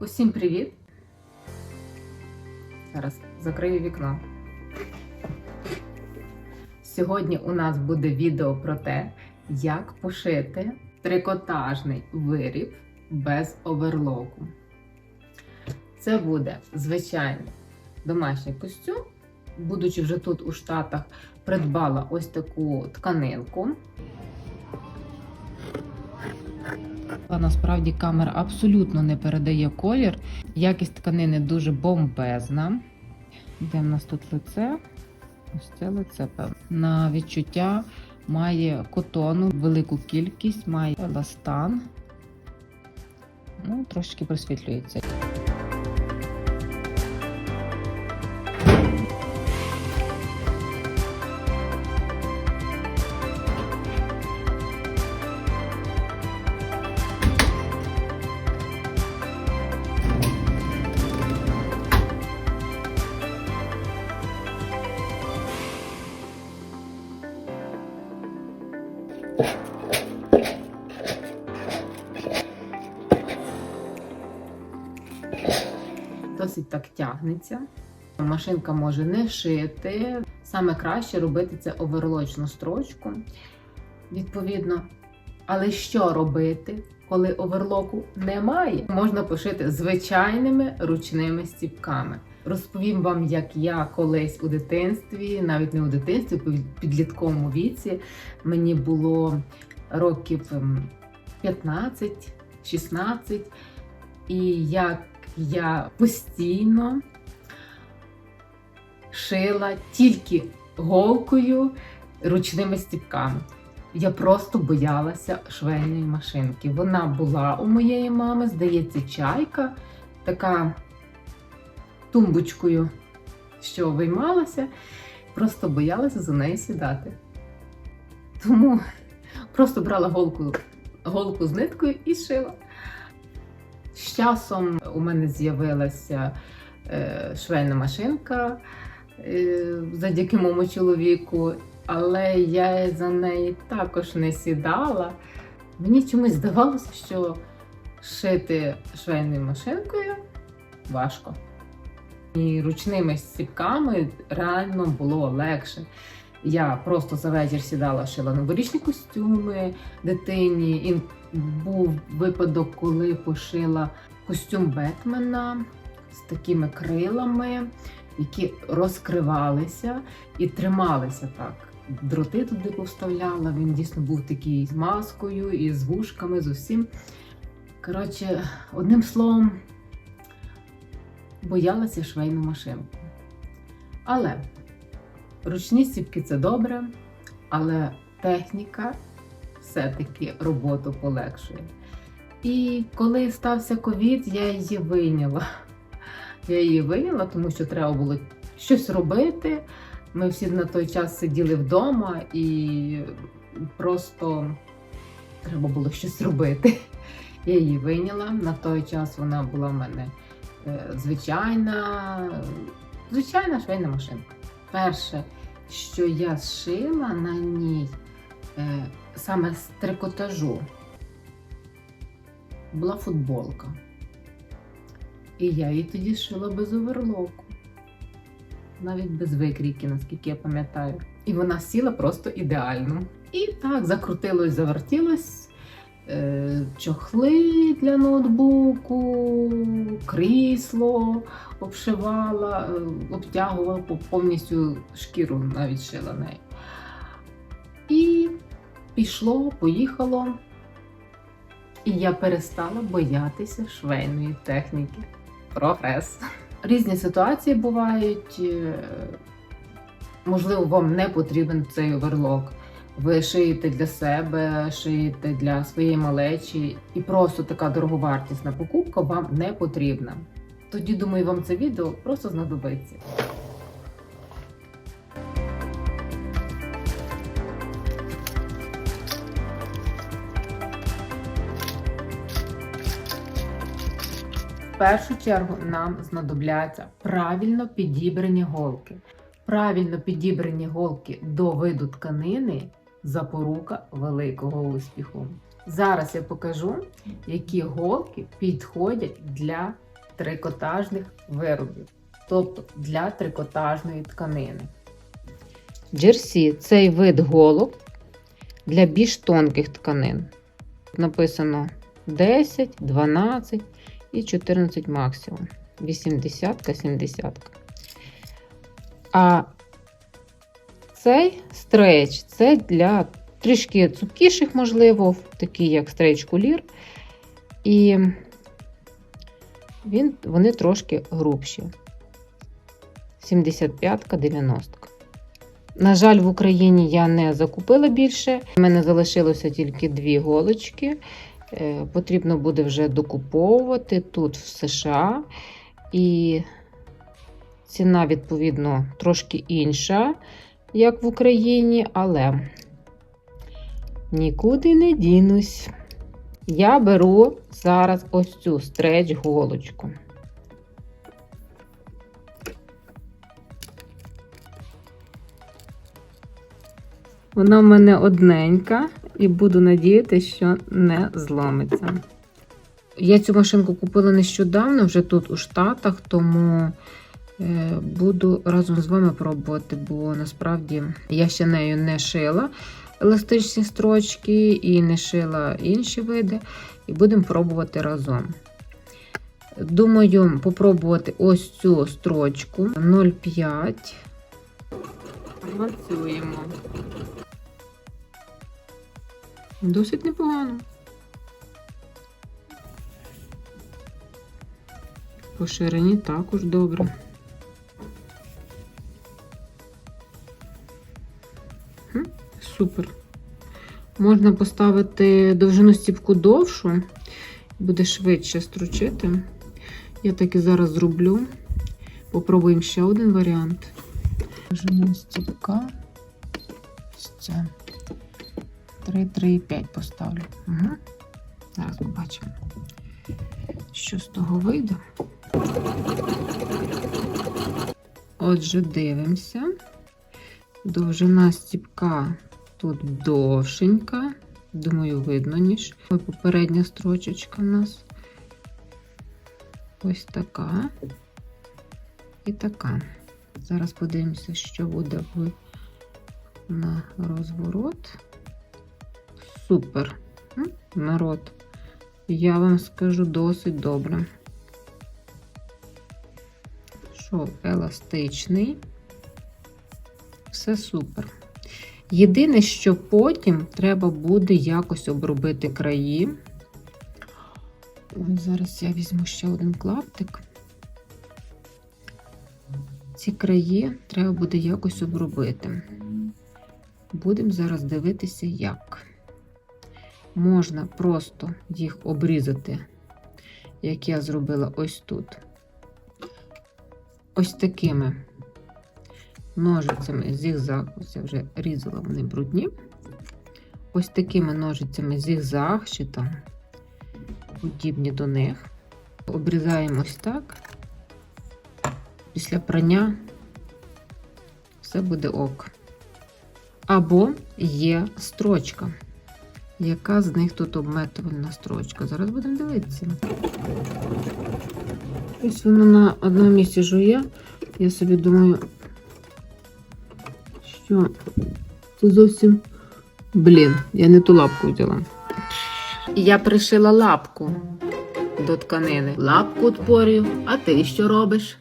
Усім привіт! Зараз закрию вікно. Сьогодні у нас буде відео про те, як пошити трикотажний виріб без оверлоку. Це буде звичайний домашній костюм. Будучи вже тут у Штатах, придбала ось таку тканинку. Насправді камера абсолютно не передає колір. Якість тканини дуже бомбезна. Де в нас тут лице? Ось це лице. На відчуття має котону, велику кількість, має еластан. Ну, трошечки просвітлюється. Тягнеться. Машинка може не шити. Саме краще робити це оверлочну строчку. Відповідно. Але що робити, коли оверлоку немає? Можна пошити звичайними ручними стіпками. Розповім вам, як я колись у дитинстві, навіть не у дитинстві, в підлітковому віці, мені було років ем, 15-16, і як я постійно шила тільки голкою ручними стіпками. Я просто боялася швейної машинки. Вона була у моєї мами, здається, чайка, така тумбочкою, що виймалася, просто боялася за неї сідати. Тому просто брала голку, голку з ниткою і шила. З часом у мене з'явилася е, швейна машинка е, завдяки моєму чоловіку, але я за неї також не сідала. Мені чомусь здавалося, що шити швейною машинкою важко. І ручними стіпками реально було легше. Я просто за вечір сідала, шила новорічні костюми дитині. І був випадок, коли пошила костюм Бетмена з такими крилами, які розкривалися і трималися так. Дроти туди повставляла. Він дійсно був такий з маскою, і з вушками, з усім. Коротше, одним словом, боялася швейну машинку. Але ручні стіпки це добре, але техніка все-таки роботу полегшує. І коли стався ковід, я її вийняла. Я її вийняла, тому що треба було щось робити. Ми всі на той час сиділи вдома і просто треба було щось робити. Я її вийняла. На той час вона була в мене е, звичайна, звичайна швейна машинка. Перше, що я зшила на ній е, саме з трикотажу, була футболка. І я її тоді шила без оверлоку. Навіть без викрійки, наскільки я пам'ятаю. І вона сіла просто ідеально. І так, закрутилось, завертілось. Е, чохли для ноутбуку, крісло обшивала, е, обтягувала повністю шкіру навіть шила нею. І пішло, поїхало. І я перестала боятися швейної техніки. Прогрес. Різні ситуації бувають. е, Можливо, вам не потрібен цей оверлок. Ви шиєте для себе, шиєте для своєї малечі, і просто така дороговартісна покупка вам не потрібна. Тоді, думаю, вам це відео просто знадобиться. В першу чергу нам знадобляться правильно підібрані голки. Правильно підібрані голки до виду тканини запорука великого успіху. Зараз я покажу, які голки підходять для трикотажних виробів, тобто для трикотажної тканини. Джерсі цей вид голок для більш тонких тканин. Написано 10, 12 і 14 максимум. 80 70 А цей стрейч це для трішки цупкіших, можливо, такі як стрейч кулір. І він, вони трошки грубші. 75-ка, 90-ка. На жаль, в Україні я не закупила більше. У мене залишилося тільки дві голочки. Е, Потрібно буде вже докуповувати тут в США. І ціна, відповідно, трошки інша, як в Україні, але нікуди не дінусь. Я беру зараз ось цю стреч голочку. Вона в мене одненька, і буду надіятися, що не зломиться. Я цю машинку купила нещодавно, вже тут у Штатах, тому буду разом з вами пробувати, бо насправді я ще нею не шила еластичні строчки і не шила інші види, і будемо пробувати разом. Думаю, попробувати ось цю строчку 0,5. Працюємо. Досить непогано. По ширині також добре. Супер. Можна поставити довжину стіпку довшу, буде швидше стручити. Я так і зараз зроблю. Попробуємо ще один варіант. Довжину стіпка. Ось це. 3, 3 5 поставлю. Угу. Зараз побачимо, що з того вийде. Отже, дивимося. Довжина стіпка тут довшенька. Думаю, видно, ніж попередня строчечка у нас. Ось така і така. Зараз подивимося, що буде на розворот. Супер. Народ. Я вам скажу досить добре. Шов еластичний. Все супер. Єдине, що потім треба буде якось обробити краї. Зараз я візьму ще один клаптик. Ці краї треба буде якось обробити. Будемо зараз дивитися, як. Можна просто їх обрізати, як я зробила ось тут. Ось такими ножицями зігзаг, ось я вже різала вони брудні. Ось такими ножицями зігзаг, чи там подібні до них. Обрізаємо ось так. Після прання все буде ок. Або є строчка. Яка з них тут обметувальна строчка? Зараз будемо дивитися. Ось воно на одному місці жує. Я собі думаю, що це зовсім. Блін, я не ту лапку взяла. Я пришила лапку до тканини. Лапку утворюю, а ти що робиш?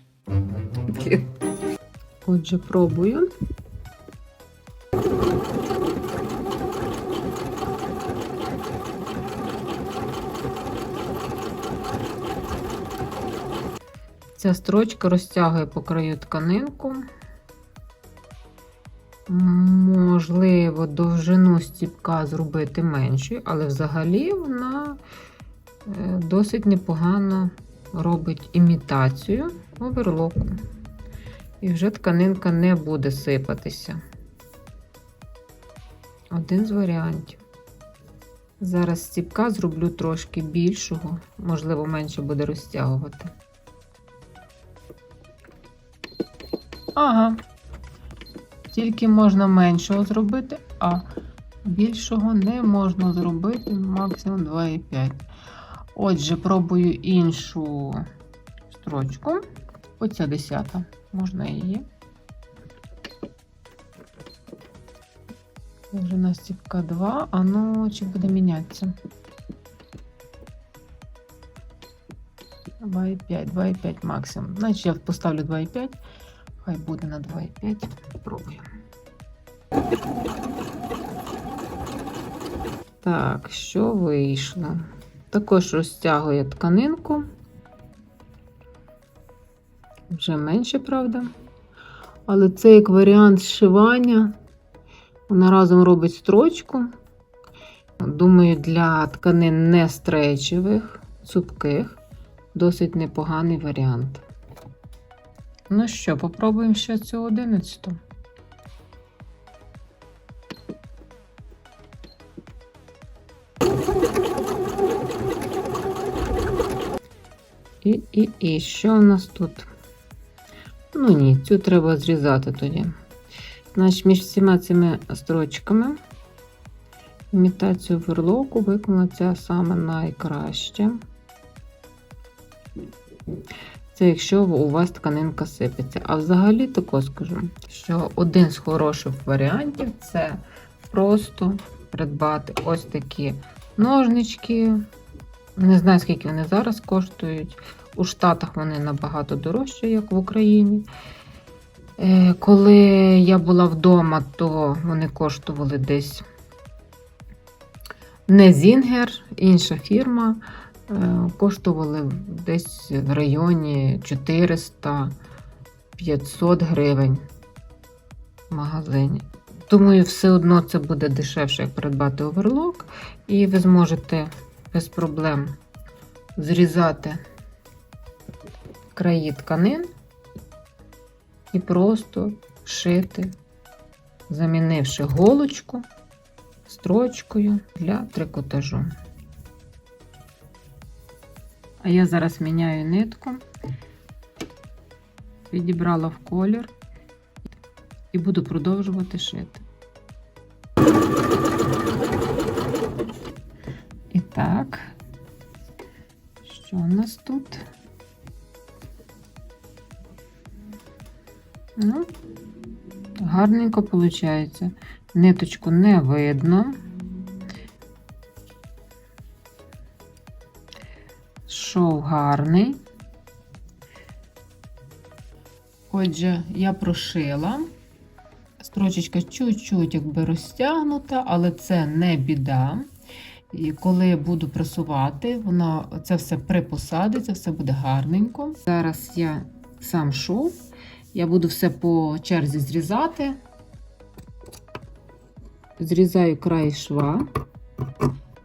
Отже, пробую. Ця строчка розтягує по краю тканинку. Можливо, довжину стіпка зробити меншою, але взагалі вона е, досить непогано робить імітацію оверлоку. І вже тканинка не буде сипатися. Один з варіантів. Зараз стіпка зроблю трошки більшого, можливо, менше буде розтягувати. Ага. Тільки можна меншого зробити, а більшого не можна зробити максимум 2,5. Отже, пробую іншу строчку. Оця десята, можна її. Вже настіпка 2, а ну чи буде мінятися? 2,5, 2,5 максимум. Значить, я поставлю 2,5. Хай буде на 2,5. Пробуємо. Так, що вийшло? Також розтягує тканинку. Вже менше, правда. Але це як варіант зшивання. Вона разом робить строчку. Думаю, для тканин не стрейчевих, цупких, досить непоганий варіант. Ну що, попробуємо ще цю одинадцяту. І, і, і, що у нас тут? Ну ні, цю треба зрізати тоді. Значить, між всіма цими строчками імітацію верлоку виконала ця саме найкраще. Це якщо у вас тканинка сипеться. А взагалі тако скажу, що один з хороших варіантів це просто придбати ось такі ножнички. Не знаю, скільки вони зараз коштують. У Штатах вони набагато дорожчі, як в Україні. Е, Коли я була вдома, то вони коштували десь не Зінгер, інша фірма. Е, Коштували десь в районі 400-500 гривень в магазині. Думаю, все одно це буде дешевше, як придбати оверлок, і ви зможете без проблем зрізати краї тканин і просто шити, замінивши голочку строчкою для трикотажу. А я зараз міняю нитку, підібрала в колір і буду продовжувати шити. І так, що у нас тут? Ну, гарненько виходить. Ниточку не видно. Шов гарний. Отже, я прошила. Строчечка чуть-чуть якби розтягнута, але це не біда. І коли буду пресувати, воно це все припосадиться, все буде гарненько. Зараз я сам шов. Я буду все по черзі зрізати. Зрізаю край шва,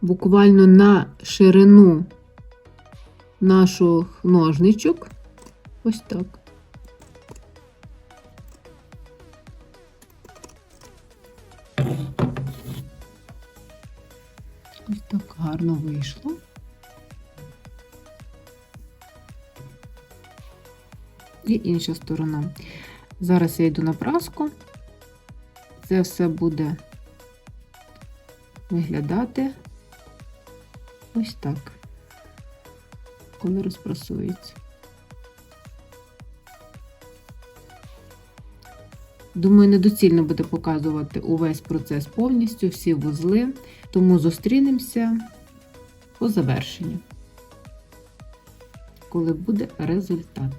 буквально на ширину наших ножничок. Ось так. Ось так гарно вийшло. І інша сторона. Зараз я йду на праску. Це все буде виглядати ось так, коли розпрасується. Думаю, недоцільно буде показувати увесь процес повністю, всі вузли, тому зустрінемося по завершенню, коли буде результат.